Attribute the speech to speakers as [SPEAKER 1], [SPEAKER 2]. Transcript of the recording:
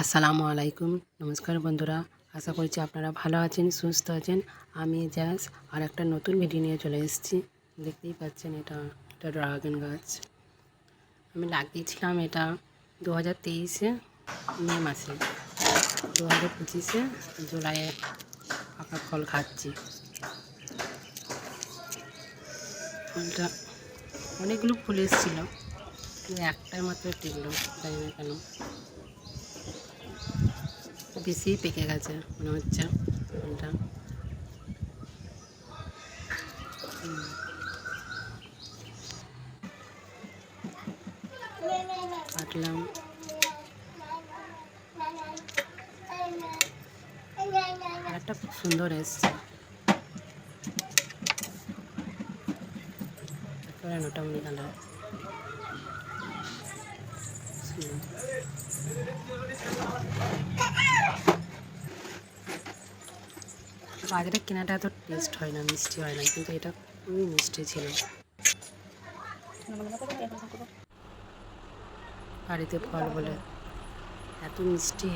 [SPEAKER 1] আসসালামু আলাইকুম। নমস্কার বন্ধুরা, আশা করছি আপনারা ভালো আছেন, সুস্থ আছেন। আমি জ্যাস আর একটা নতুন ভিডিও নিয়ে চলে এসেছি। দেখতেই পাচ্ছেন এটা এটা ড্রাগন গাছ। আমি লাগিয়েছিলাম এটা দু হাজার তেইশে মে মাসে। দু হাজার পঁচিশে জুলাইয়ে পাকা ফল খাচ্ছি। ফলটা অনেকগুলো ফুল এসেছিল একটাই মাত্র টিকলো, জানি না কেন। বেশি পেকে গেছে মনে হচ্ছে হুম। কাটলাম। একটা খুব সুন্দর এসছে। একেবারে মোটামুটি কালার। বাজারে কেনাটা এত টেস্ট হয় না, মিষ্টি হয় না, কিন্তু এটা খুবই মিষ্টি ছিল। বাড়িতে ফল বলে এত মিষ্টি।